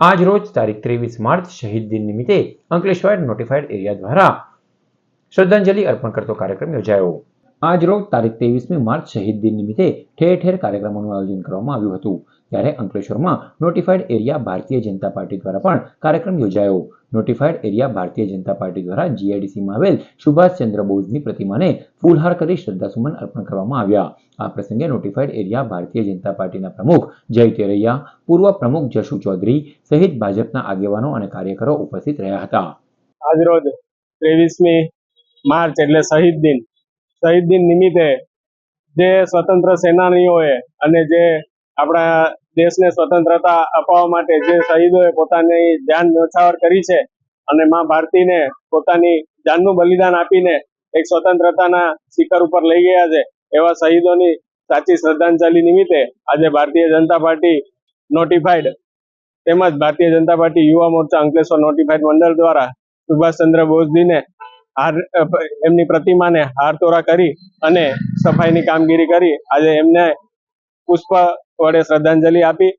આજ રોજ તારીખ ત્રેવીસ માર્ચ શહીદ દિન નિમિત્તે અંકલેશ્વર નોટિફાઈડ એરિયા દ્વારા શ્રદ્ધાંજલિ અર્પણ કરતો કાર્યક્રમ યોજાયો. આજ રોજ તારીખ ત્રેવીસમી માર્ચ શહીદ દિન નિમિત્તે ઠેર ઠેર કાર્યક્રમોનું આયોજન કરવામાં આવ્યું હતું. ત્યારે અંકલેશ્વરમાં notified area Bharatiya Janata party દ્વારા પણ કાર્યક્રમ યોજાયો. Notified area Bharatiya Janata party દ્વારા જીઆઈડીસીમાં આવેલ સુભાષચંદ્ર બોઝની પ્રતિમાને ફૂલહાર કરી શ્રદ્ધાસુમન અર્પણ કરવામાં આવ્યા. આ પ્રસંગે નોટિફાઈડ એરિયા ભારતીય જનતા પાર્ટીના પ્રમુખ જય તેરૈયા, પૂર્વ પ્રમુખ જશુ ચૌધરી સહિત ભાજપના આગેવાનો અને કાર્યકરો ઉપસ્થિત રહ્યા હતા. આજરોજ ત્રેવીસમી માર્ચ એટલે શહીદ દિન શહીદ દિન નિમિત્તે જે સ્વતંત્ર સેનાનીઓએ અને જે આપણા દેશને સ્વતંત્રતા અપાવવા માટે જે શહીદોએ પોતાની જાન ન્યોછાવર કરી છે અને માં ભારતીને પોતાની જાનનું બલિદાન આપીને એક સ્વતંત્રતાના શિખર ઉપર લઈ ગયા છે, એવા શહીદોની સાચી શ્રદ્ધાંજલિ નિમિત્તે આજે ભારતીય જનતા પાર્ટી નોટિફાઈડ તેમજ ભારતીય જનતા પાર્ટી યુવા મોરચા અંકલેશ્વર નોટિફાઈડ મંડળ દ્વારા સુભાષચંદ્ર બોઝજીને હાર એમની પ્રતિમાને હાર તોરા કરી અને સફાઈની કામગીરી કરી. આજે એમને પુષ્પ વડે શ્રદ્ધાંજલિ આપી.